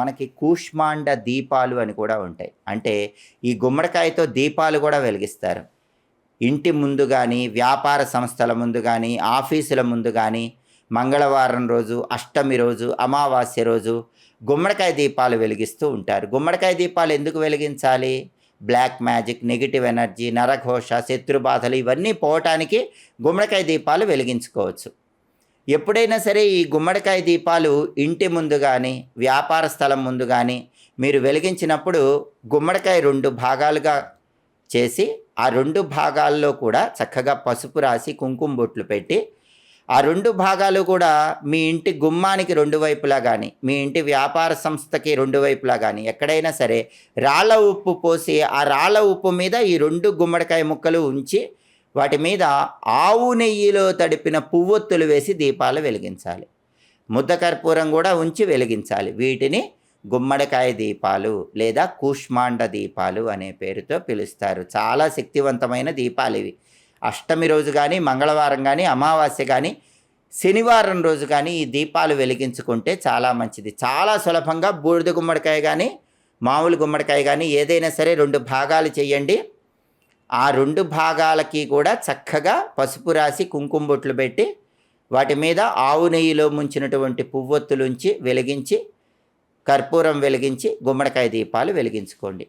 మనకి కూష్మాండ దీపాలు అని కూడా ఉంటాయి. అంటే ఈ గుమ్మడికాయతో దీపాలు కూడా వెలిగిస్తారు. ఇంటి ముందు కానీ వ్యాపార సంస్థల ముందు కానీ ఆఫీసుల ముందు కానీ మంగళవారం రోజు అష్టమి రోజు అమావాస్య రోజు గుమ్మడికాయ దీపాలు వెలిగిస్తూ ఉంటారు. గుమ్మడికాయ దీపాలు ఎందుకు వెలిగించాలి? బ్లాక్ మ్యాజిక్ నెగిటివ్ ఎనర్జీ నరఘోష శత్రుబాధలు ఇవన్నీ పోవటానికి గుమ్మడికాయ దీపాలు వెలిగించుకోవచ్చు. ఎప్పుడైనా సరే ఈ గుమ్మడికాయ దీపాలు ఇంటి ముందు కానీ వ్యాపార స్థలం ముందు కానీ మీరు వెలిగించినప్పుడు గుమ్మడికాయ రెండు భాగాలుగా చేసి ఆ రెండు భాగాల్లో కూడా చక్కగా పసుపు రాసి కుంకుమ బొట్లు పెట్టి ఆ రెండు భాగాలు కూడా మీ ఇంటి గుమ్మానికి రెండు వైపులా కానీ మీ ఇంటి వ్యాపార సంస్థకి రెండు వైపులా కానీ ఎక్కడైనా సరే రాళ్ళ ఉప్పు పోసి ఆ రాళ్ళ ఉప్పు మీద ఈ రెండు గుమ్మడికాయ ముక్కలు ఉంచి వాటి మీద ఆవు నెయ్యిలో తడిపిన పువ్వొత్తులు వేసి దీపాలు వెలిగించాలి. ముద్ద కర్పూరం కూడా ఉంచి వెలిగించాలి. వీటిని గుమ్మడికాయ దీపాలు లేదా కూష్మాండ దీపాలు అనే పేరుతో పిలుస్తారు. చాలా శక్తివంతమైన దీపాలు ఇవి. అష్టమి రోజు కానీ మంగళవారం కానీ అమావాస్య కానీ శనివారం రోజు కానీ ఈ దీపాలు వెలిగించుకుంటే చాలా మంచిది. చాలా సులభంగా బూడిద గుమ్మడికాయ కానీ మామూలు గుమ్మడికాయ కానీ ఏదైనా సరే రెండు భాగాలు చేయండి. ఆ రెండు భాగాలకి కూడా చక్కగా పసుపు రాసి కుంకుమ బొట్లు పెట్టి వాటి మీద ఆవు నెయ్యిలో ముంచినటువంటి పువ్వొత్తులుంచి వెలిగించి కర్పూరం వెలిగించి గుమ్మడికాయ దీపాలు వెలిగించుకోండి.